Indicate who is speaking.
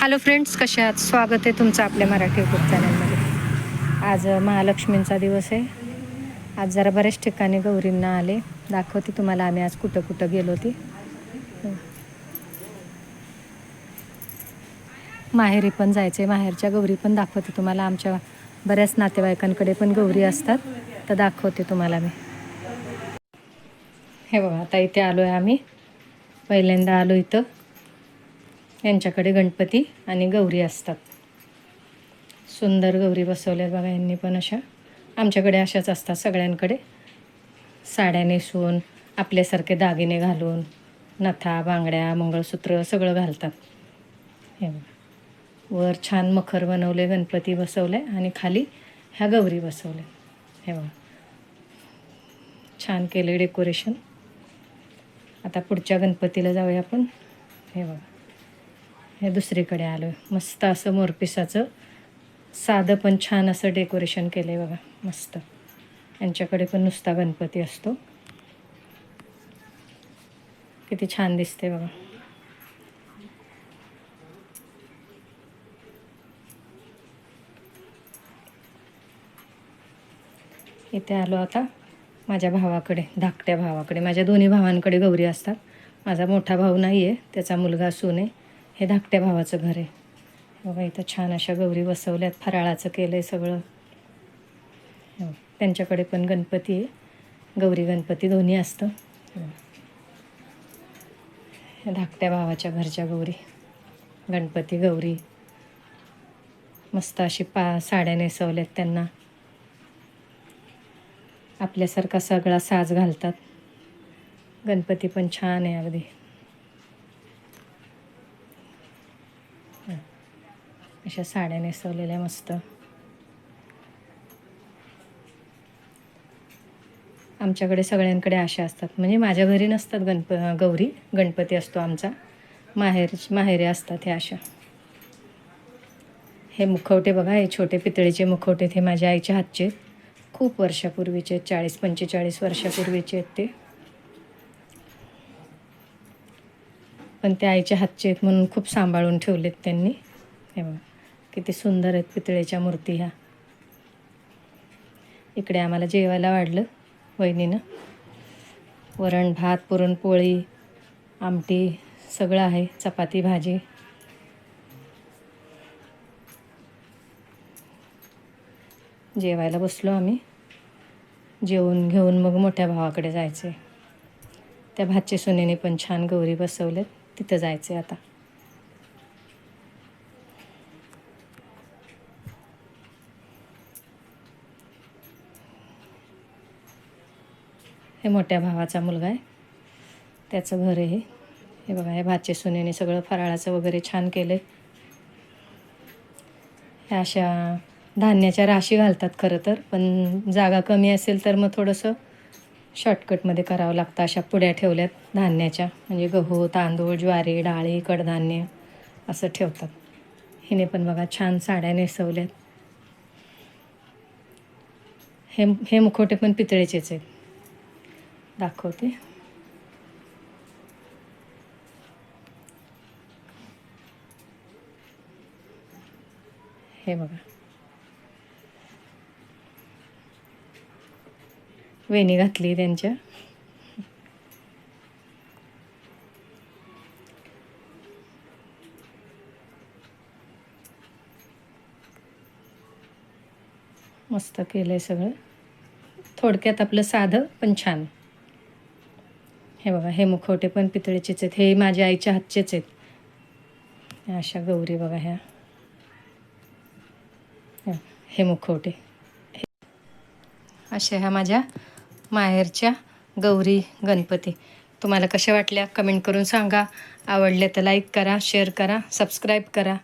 Speaker 1: Hello friends कसे आहात? स्वागत आहे तुमचं आपल्या मराठी यूट्यूब चॅनलमध्ये आज महालक्ष्मींचा दिवस आहे. आज जरा बऱ्याच ठिकाणी गौरींना आले. दाखवते तुम्हाला आम्ही आज कुठं कुठं गेलो ती माहेरी पण जायचे माहेरच्या गौरी पण दाखवते तुम्हाला. आमच्या बऱ्याच नातेवाईकांकडे पण गौरी असतात. तर दाखवते तुम्हाला मी. हे बघा आता इथे आलो आहे आम्ही. पहिल्यांदा आलो इथं. यांच्याकडे गणपती आणि गौरी असतात. सुंदर गौरी बसवल्या बघा यांनी पण अशा. आमच्याकडे अशाच असतात सगळ्यांकडे. साड्या नेसून आपल्यासारखे दागिने घालून नथा बांगड्या मंगळसूत्र सगळं घालतात. हे बघा. वर छान मखर बनवले गणपती बसवले आणि खाली ह्या गौरी बसवल्या. हे बघा. छान केले डेकोरेशन. आता पुढच्या गणपतीला जाऊया आपण. हे बघा. हे दुसरीकडे आलो आहे मस्त असं मोरपिसाचं साधं पण छान असं डेकोरेशन केलं आहे बघा मस्त. यांच्याकडे पण नुसता गणपती असतो. किती छान दिसते बघा. इथे आलो आता माझ्या भावाकडे धाकट्या भावाकडे. माझ्या दोन्ही भावांकडे गौरी असतात. माझा मोठा भाऊ नाही आहे त्याचा मुलगा सून आहे. हे धाकट्या भावाचं घर आहे. बघा इथं छान अशा गौरी बसवल्यात फराळाचं केलं आहे सगळं हो, त्यांच्याकडे पण गणपती आहे. गौरी गणपती दोन्ही असतं. हो. धाकट्या भावाच्या घरच्या गौरी. गणपती गौरी. मस्त अशी पा साड्या नेसवल्यात त्यांना. आपल्यासारखा सगळा साज घालतात. गणपती पण छान आहे अगदी. अशा साड्या नेसवलेल्या मस्त. आमच्याकडे सगळ्यांकडे आशा असतात. म्हणजे माझ्या घरी नसतात गणप गौरी गणपती असतो आमचा. माहेर माहेरे असतात हे आशा. हे मुखवटे बघा हे छोटे पितळीचे मुखवटे ते माझ्या आईच्या हातचे. आहेत. खूप वर्षापूर्वीचे आहेत चाळीस पंचेचाळीस वर्षापूर्वीचे आहेत ते. पण ते आईच्या हातचे आहेत म्हणून खूप सांभाळून ठेवलेत त्यांनी. हे बघा किती सुंदर आहेत पितळेच्या मूर्ती ह्या. इकडे आम्हाला जेवायला वाढलं वहिनीनं. वरण भात पुरणपोळी आमटी सगळं आहे चपाती भाजी. जेवायला बसलो आम्ही. जेवून घेऊन मग मोठ्या भावाकडे जायचे त्या भाचे सुनेने पण छान गौरी बसवलेत. तिथं जायचं आहे आता. हे मोठ्या भावाचा मुलगा आहे. त्याचं घर आहे हे. हे बघा हे भाचे सुनेने सगळं फराळाचं वगैरे छान केलं आहे अशा धान्याच्या राशी घालतात खरं तर पण जागा कमी असेल तर मग थोडंसं शॉर्टकटमध्ये करावं लागतं अशा पुड्या ठेवल्यात धान्याच्या. म्हणजे गहू तांदूळ ज्वारी डाळी कडधान्य असं ठेवतात. हिने पण बघा छान साड्या नेसवल्यात. हे हे मुखवटे पण पितळेचेच आहेत. दाखवते. हे बघा. वेणी घातली त्यांच्या. मस्त केलं आहे सगळं. थोडक्यात आपलं साधं पण छान. हे बघा हे मुखवटे पण पितळेचेच आहेत. हे माझ्या आईच्या हातचेच आहेत. अशा गौरी बघा ह्या. ह्या, हे मुखवटे. अशा ह्या माझ्या माहेरच्या गौरी गणपती. तुम्हाला कशा वाटल्या? कमेंट करून सांगा. आवडले तर लाईक करा शेअर करा सबस्क्राईब करा.